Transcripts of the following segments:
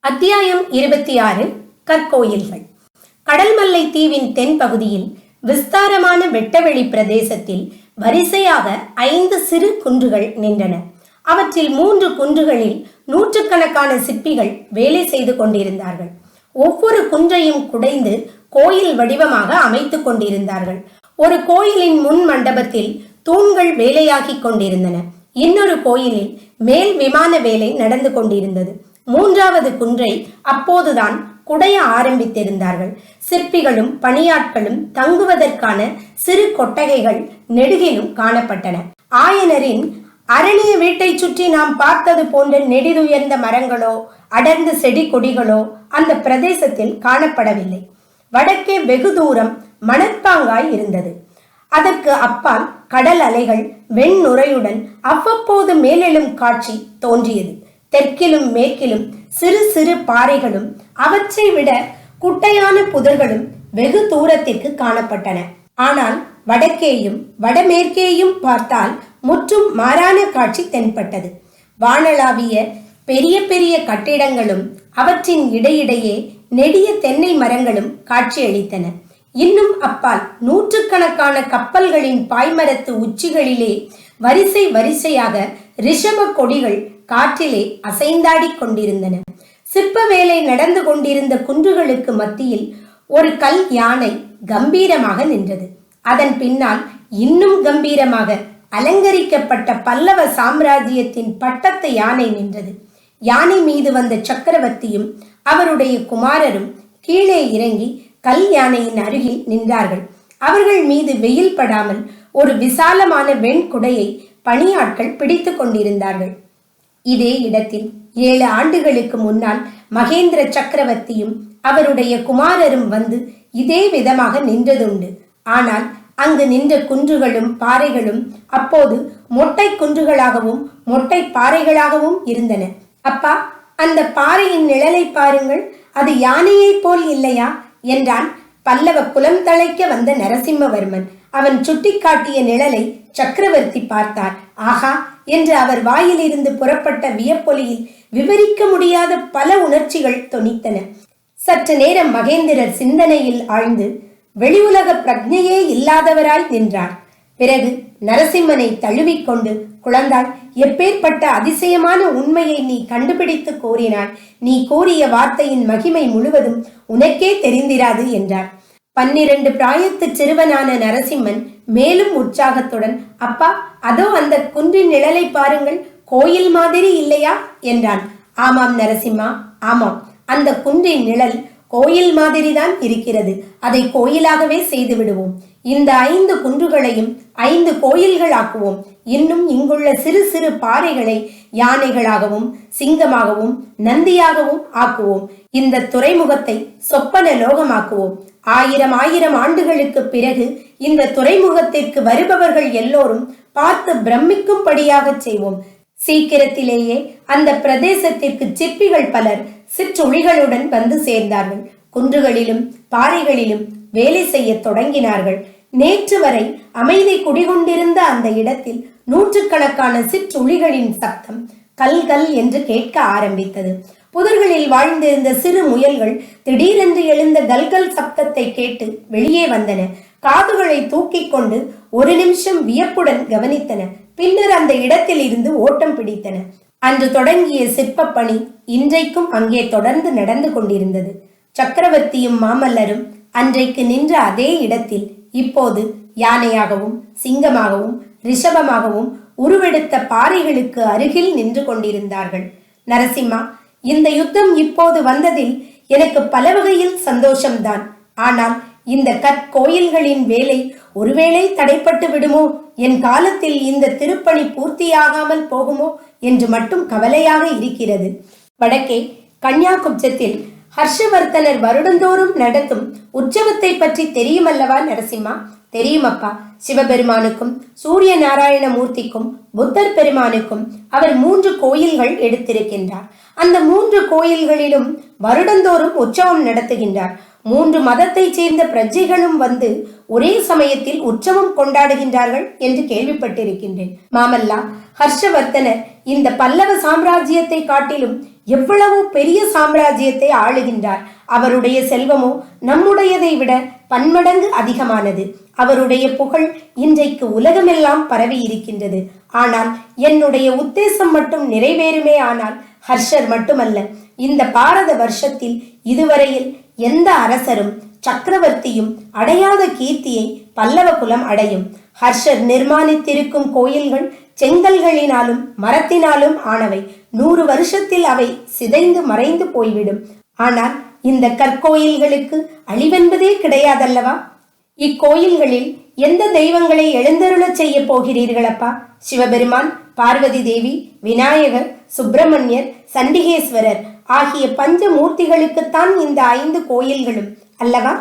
அத்தியாயம் இருபத்தி ஆறு கற்கோயில்கள். கடல்மல்லை தீவின் தென்பகுதியில் விஸ்தாரமான வெட்டவெளி பிரதேசத்தில் வரிசையாக ஐந்து சிறு குன்றுகள் நின்றன. அவற்றில் மூன்று குன்றுகளில் நூற்றுக்கணக்கான சிற்பிகள் வேலை செய்து கொண்டிருந்தார்கள். ஒவ்வொரு குன்றையும் குடைந்து கோயில் வடிவமாக அமைத்துக் கொண்டிருந்தார்கள். ஒரு கோயிலின் முன் மண்டபத்தில் தூண்கள் வேலையாகிக் கொண்டிருந்தன. இன்னொரு கோயிலில் மேல் விமான வேலை நடந்து கொண்டிருந்தது. மூன்றாவது குன்றை அப்போதுதான் குடைய ஆரம்பித்திருந்தார்கள். சிற்பிகளும் பணியாட்களும் தங்குவதற்கான சிறு கொட்டகைகள் நெடுகிலும் காணப்பட்டன. ஆயனரின் அரணிய வீட்டை சுற்றி நாம் பார்த்தது போன்ற நெடிதுயர்ந்த மரங்களோ அடர்ந்த செடி கொடிகளோ அந்த பிரதேசத்தில் காணப்படவில்லை. வடக்கே வெகு தூரம் மணற்பாங்காய் இருந்தது. அதற்கு அப்பால் கடல் அலைகள் வெண்ணுரையுடன் அவ்வப்போது மேலெழும் காட்சி தோன்றியது. தெற்கிலும் மேற்கிலும் சிறு சிறு பாறைகளும் அவற்றை விட குட்டையான புதர்களும் வெகு தூரத்திற்கு காணப்பட்டன. ஆனால் வடக்கேயும் வடமேற்கேயும் பார்த்தால் முற்றும் மாறான காட்சி தென்பட்டது. வானளாவிய பெரிய பெரிய கட்டிடங்களும் அவற்றின் இடையிடையே நெடிய தென்னை மரங்களும் காட்சியளித்தன. இன்னும் அப்பால் நூற்றுக்கணக்கான கப்பல்களின் பாய்மரத்து உச்சிகளிலே வரிசை வரிசையாக ரிஷப கொடிகள் காற்றிலே அசைந்தாடிக் கொண்டிருந்தன. சிற்ப வேலை நடந்து கொண்டிருந்த குன்றுகளுக்கு மத்தியில் ஒரு கல் யானை கம்பீரமாக நின்றது. அதன் பின்னால் இன்னும் கம்பீரமாக அலங்கரிக்கப்பட்ட பல்லவ சாம்ராஜ்யத்தின் பட்டத்து யானை நின்றது. யானை மீது வந்த சக்கரவர்த்தியும் அவருடைய குமாரரும் கீழே இறங்கி கல் யானையின் அருகில் நின்றார்கள். அவர்கள் மீது வெயில் படாமல் ஒரு விசாலமான வெண்குடையை பணியாட்கள் பிடித்து கொண்டிருந்தார்கள். இதே இடத்தில் ஏழு ஆண்டுகளுக்கு முன்னால் மகேந்திர சக்கரவர்த்தியும் அவருடைய குமாரரும் வந்து இதே விதமாக நின்றதுண்டு. ஆனால் அங்கு நின்ற குன்றுகளும் பாறைகளும் அப்போது மொட்டை குன்றுகளாகவும் மொட்டை பாறைகளாகவும் இருந்தன. அப்பா அந்த பாறையின் நிழலை பாருங்கள். அது யானையைப் போல் இல்லையா? என்றான் பல்லவ குலம் தழைக்க வந்த நரசிம்மவர்மன். அவன் சுட்டிக்காட்டிய நிழலை சக்கரவர்த்தி பார்த்தார். ஆஹா என்று அவர் வாயிலிருந்து புறப்பட்ட வியப்பொலியில் விவரிக்க முடியாத பல உணர்ச்சிகள் தொனித்தன. சற்று நேரம் மகேந்திரர் சிந்தனையில் ஆழ்ந்து வெளி உலக பிரஜையே இல்லாதவராய் நின்றார். பிறகு நரசிம்மனை தழுவிக்கொண்டு குழந்தாள் எப்பேற்பட்ட அதிசயமான உண்மையை நீ கண்டுபிடித்து கோரினாய் நீ கூறிய வார்த்தையின் மகிமை முழுவதும் உனக்கே தெரிந்திராது என்றார். பன்னிரண்டு பிராயத்து சிறுவனான நரசிம்மன் மேலும் உற்சாகத்துடன் அப்பா அதோ அந்த குன்றின் நிழலை பாருங்கள் கோயில் மாதிரி இல்லையா? என்றான். ஆமாம் நரசிம்மா ஆமாம். அந்த குன்றின் நிழல் கோயில் மாதிரிதான் இருக்கிறது. அதை கோயிலாகவே செய்து விடுவோம். இந்த ஐந்து குன்றுகளையும் ஐந்து கோயில்கள் ஆக்குவோம் இன்னும் இங்குள்ள சிறு சிறு பாறைகளை யானைகளாகவும் சிங்கமாகவும் நந்தியாகவும் ஆக்குவோம். இந்த துறைமுகத்தை சொப்பன லோகமாக்குவோம். ஆயிரம் ஆயிரம் ஆண்டுகளுக்கு பிறகு இந்த துறைமுகத்திற்கு வருபவர்கள் எல்லோரும் பார்த்து பிரமிக்கும்படியாக செய்வோம். சீக்கிரத்திலேயே அந்த பிரதேசத்திற்கு சிற்பிகள் பலர் சிற்றுளிகளுடன் வந்து சேர்ந்தார்கள். குன்றுகளிலும் பாறைகளிலும் வேலை செய்ய தொடங்கினார்கள். நேற்று வரை அமைதி குடிகொண்டிருந்த அந்த இடத்தில் நூற்றுக்கணக்கான சிற்றுளிகளின் சத்தம் கல் கல் என்று கேட்க ஆரம்பித்தது. புதர்களில் வாழ்ந்திருந்த சிறு முயல்கள் திடீரென்று எழுந்த கல்கல் சப்தத்தை கேட்டு வெளியே வந்தன. காதுகளை தூக்கிக் கொண்டு ஒரு நிமிஷம் வியப்புடன் கவனித்தன. பின்னர் அந்த இடத்தில் இருந்து ஓட்டம் பிடித்தன. அன்று தொடங்கிய சிற்ப பணி இன்றைக்கும் அங்கே தொடர்ந்து நடந்து கொண்டிருந்தது. சக்கரவர்த்தியும் மாமல்லரும் அன்றைக்கு நின்ற அதே இடத்தில் இப்போது யானையாகவும் சிங்கமாகவும் ரிஷபமாகவும் உருவெடுத்த பாறைகளுக்கு அருகில் நின்று கொண்டிருந்தார்கள். நரசிம்மா இந்த யுத்தம் இப்போது வந்ததில் எனக்கு பல வகையில் சந்தோஷம்தான். ஆனால் இந்த கற்கோயில்களின் வேலை ஒருவேளை தடைப்பட்டு விடுமோ? என் காலத்தில் இந்த திருப்பணி பூர்த்தியாகாமல் போகுமோ? என்று மட்டும் கவலையாக இருக்கிறது. வடக்கே கன்னியாகுப்ஜத்தில் ஹர்ஷவர்த்தனர் வருடந்தோறும் நடத்தும் உற்சவத்தை பற்றி தெரியுமல்லவா நரசிம்மா? தெரியுமப்பா. சிவபெருமானுக்கும் சூரிய நாராயண மூர்த்திக்கும் புத்தர் பெருமானுக்கும் அவர் மூன்று கோயில்கள் எடுத்திருக்கின்றார். அந்த மூன்று கோயில்களிலும் வருடந்தோறும் உற்சவம் நடத்துகின்றார். மூன்று மதத்தைச் சேர்ந்த பிரஜைகளும் வந்து ஒரே சமயத்தில் உற்சவம் கொண்டாடுகின்றார்கள் என்று கேள்விப்பட்டிருக்கின்றேன். மாமல்லா ஹர்ஷவர்த்தனர் இந்த பல்லவ சாம்ராஜ்யத்தை காட்டிலும் எவ்வளவு பெரிய சாம்ராஜ்யத்தை ஆளுகின்றார். அவருடைய செல்வமோ நம்முடையதை விட பன்மடங்கு அதிகமானது. அவருடைய புகழ் இன்றைக்கு உலகமெல்லாம் பரவி இருக்கின்றது ஆனால் என்னுடைய உத்தேசம் மட்டும் நிறைவேறுமே ஆனால் ஹர்ஷர் மட்டுமல்ல. இந்த பாரத வருஷத்தில் இதுவரையில் எந்த அரசரும் சக்கரவர்த்தியும் அடையாத கீர்த்தியை பல்லவ குலம் அடையும். ஹர்ஷர் நிர்மாணித்திருக்கும் கோயில்கள் செங்கல்களினாலும் மரத்தினாலும் ஆனவை. நூறு வருஷத்தில் அவை சிதைந்து மறைந்து போய்விடும். ஆனால் இந்த கற்கோயில்களுக்கு அழிவென்பதே கிடையாதல்லவா? இக்கோயில்களில் எந்த தெய்வங்களை எழுந்தருளச் செய்ய போகிறீர்களப்பா? சிவபெருமான் பார்வதி தேவி விநாயகர் சுப்பிரமணியர் சண்டிகேஸ்வரர் ஆகிய பஞ்ச மூர்த்திகளுக்குத்தான் இந்த ஐந்து கோயில்களும் அல்லவா?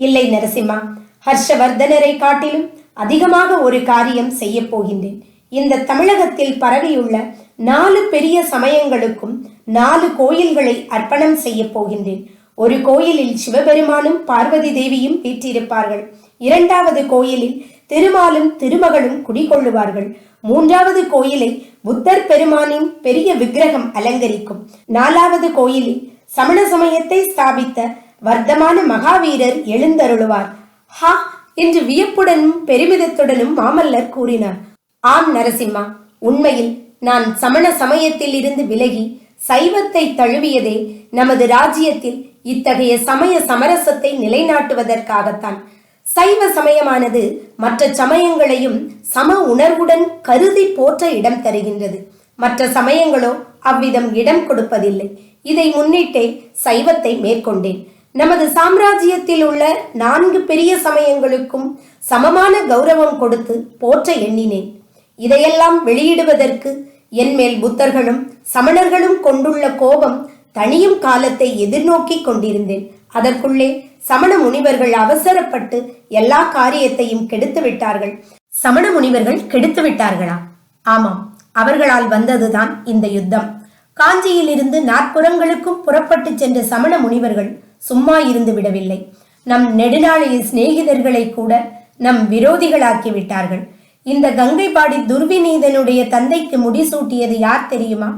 இல்லை நரசிம்மா ஹர்ஷவர்தனரை காட்டிலும் அதிகமாக ஒரு காரியம் செய்ய போகின்றேன். இந்த தமிழகத்தில் பரவியுள்ள நாலு பெரிய சமயங்களுக்கும் நாலு கோயில்களை அர்ப்பணம் செய்ய போகின்றேன். ஒரு கோயிலில் சிவபெருமானும் பார்வதி தேவியும் வீற்றிருப்பார்கள். இரண்டாவது கோயிலில் திருமாலும் திருமகளும் குடிகொள்ளுவார்கள். மூன்றாவது கோயிலை புத்தர் பெருமானின் பெரிய விக்கிரகம் அலங்கரிக்கும். நாலாவது கோயிலில் சமண சமயத்தை ஸ்தாபித்த வர்த்தமான மகாவீரர் எழுந்தருளுவார். ஹா! என்று வியப்புடனும் பெருமிதத்துடனும் மாமல்லர் கூறினார். ஆம் நரசிம்மா உண்மையில் நான் சமண சமயத்தில் இருந்து விலகி சைவத்தை தழுவியதே நமது ராஜ்யத்தில் இத்தகைய சமய சமரசத்தை நிலைநாட்டுவதற்காகத்தான். சைவ சமயமானது மற்ற சமயங்களையும் சம உணர்வுடன் கருதி போற்ற இடம் தருகின்றது. மற்ற சமயங்களோ அவ்விதம் இடம் கொடுப்பதில்லை. இதை முன்னிட்டே சைவத்தை மேற்கொண்டேன். நமது சாம்ராஜ்யத்தில் உள்ள நான்கு பெரிய சமயங்களுக்கும் சமமான கௌரவம் கொடுத்து போற்ற எண்ணினேன். இதையெல்லாம் வெளியிடுவதற்கு என்மேல் புத்தர்களும் சமணர்களும் கொண்டுள்ள கோபம் தனியும் காலத்தை எதிர்நோக்கி கொண்டிருந்தேன். அதற்குள்ளே சமண முனிவர்கள் அவசரப்பட்டு எல்லா காரியத்தையும் கெடுத்து விட்டார்கள் சமண முனிவர்கள் கெடுத்து விட்டார்களா ஆமாம் அவர்களால் வந்ததுதான் இந்த யுத்தம். காஞ்சியில் இருந்து நாற்புறங்களுக்கும் புறப்பட்டு சென்ற சமண முனிவர்கள் சும்மா இருந்து விடவில்லை. நம் நெடுநாளைய சிநேகிதர்களை கூட நம் விரோதிகளாக்கி விட்டார்கள். இந்த கங்கைபாடி துர்விநீதனுடைய தந்தைக்கு முடிசூட்டியது யார் தெரியுமா?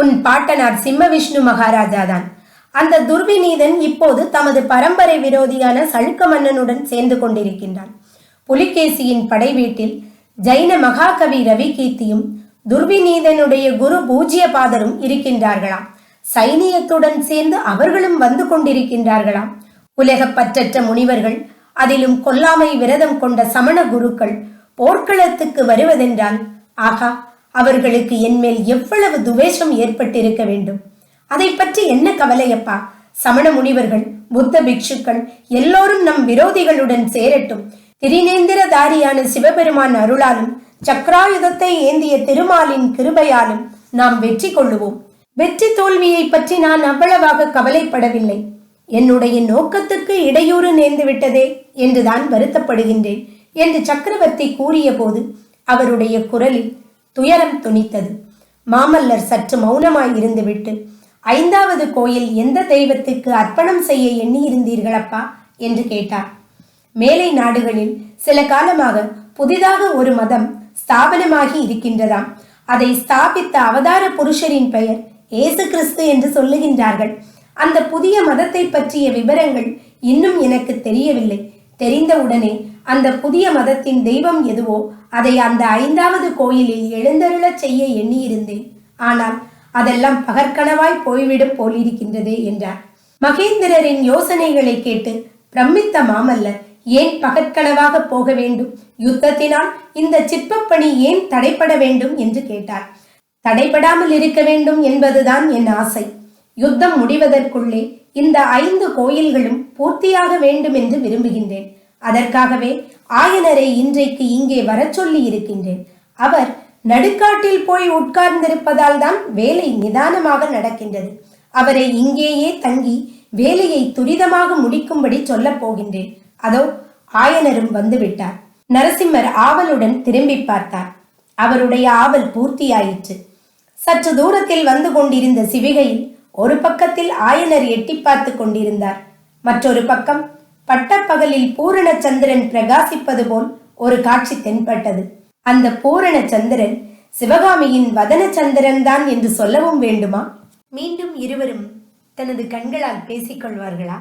உன் பாட்டனார் சிம்ம விஷ்ணு மகாராஜா தான் அந்த துர்விநீதன் இப்போது தமது பரம்பரை விரோதியான சழுக்க மன்னனுடன் சேர்ந்து கொண்டிருக்கின்றான். புலிகேசியின் படை வீட்டில் ஜைன மகாகவி ரவிகீர்த்தியும் துர்விநீதனுடைய குரு பூஜ்ய பாதரும் இருக்கின்றார்களாம். சைனியத்துடன் சேர்ந்து அவர்களும் வந்து கொண்டிருக்கின்றார்களாம். உலகப்பற்றற்ற முனிவர்கள் அதிலும் கொல்லாமை விரதம் கொண்ட சமண குருக்கள் போர்க்களத்துக்கு வருவதென்றால் ஆகா அவர்களுக்கு என்மேல் எவ்வளவு துவேஷம் ஏற்பட்டிருக்க வேண்டும்? அதை பற்றி என்ன கவலையப்பா? சமண முனிவர்கள் புத்த பிக்ஷுக்கள் எல்லோரும் நம் விரோதிகளுடன் சேரட்டும். திரிநேந்திரதாரியான சிவபெருமான் அருளாலும் சக்கராயுதத்தை ஏந்திய திருமாலின் கிருபையாலும் நாம் வெற்றி கொள்ளுவோம். வெற்றி தோல்வியை பற்றி நான் அவ்வளவாக கவலைப்படவில்லை. என்னுடைய நோக்கத்துக்கு இடையூறு நேர்ந்துவிட்டதே என்றுதான் வருத்தப்படுகின்றேன். என்று சக்கரவர்த்தி கூறியபோது அவருடைய குரலில் துயரம் துணித்தது. மாமல்லர் சற்று மௌனமாய் இருந்துவிட்டு ஐந்தாவது கோயில் எந்த தெய்வத்துக்கு அர்ப்பணம் செய்ய எண்ணியிருந்தீர்களப்பா? என்று கேட்டார். மேலை நாடுகளில் சில காலமாக புதிதாக ஒரு மதம் ஸ்தாபனமாகி இருக்கின்றதாம். அதை ஸ்தாபித்த அவதார புருஷரின் பெயர் ஏசு கிறிஸ்து என்று சொல்லுகின்றார்கள். அந்த புதிய மதத்தை பற்றிய விவரங்கள் இன்னும் எனக்கு தெரியவில்லை. தெரிந்தவுடனே அந்த புதிய மதத்தின் தெய்வம் எதுவோ அதை அந்த ஐந்தாவது கோயிலில் எழுந்தருளச் செய்ய எண்ணியிருந்தேன். ஆனால் அதெல்லாம் பகற்கனவாய் போய்விடும் போலிருக்கின்றதே என்றார். மகேந்திரரின் யோசனைகளை கேட்டு பிரமித்த மாமல்லர் ஏன் பகற்கனவாக போக வேண்டும்? யுத்தத்தினால் இந்த சிற்பப்பணி ஏன் தடைப்பட வேண்டும் என்று கேட்டார். தடைபடாமல் இருக்க வேண்டும் என்பதுதான் என் ஆசை. யுத்தம் முடிவதற்குள்ளே இந்த ஐந்து கோயில்களும் பூர்த்தியாக வேண்டும் என்று விரும்புகின்றேன். அதற்காகவே ஆயனரை இன்றைக்கு இங்கே வரச் சொல்லி இருக்கின்றேன். அவர் நடுக்காட்டில் போய் உட்கார்ந்திருப்பதால் தான் வேலை நிதானமாக நடக்கின்றது. அவரை இங்கேயே தங்கி வேலையை துரிதமாக முடிக்கும்படி சொல்லப் போகின்றேன். அதோ ஆயனரும் வந்துவிட்டார். நரசிம்மர் ஆவலுடன் திரும்பி பார்த்தார். அவருடைய ஆவல் பூர்த்தியாயிற்று. சற்று தூரத்தில் வந்து கொண்டிருந்த சிவிகையில் ஒரு பக்கத்தில் ஆயனர் எட்டி பார்த்து கொண்டிருந்தார். மற்றொரு பக்கம் பட்டப்பகலில் பூரண சந்திரன் பிரகாசிப்பது போல் ஒரு காட்சி தென்பட்டது. அந்த பூரண சந்திரன் சிவகாமியின் வதன சந்திரன் தான் என்று சொல்லவும் வேண்டுமா? மீண்டும் இருவரும் தனது கண்களால் பேசிக்கொள்வார்களா?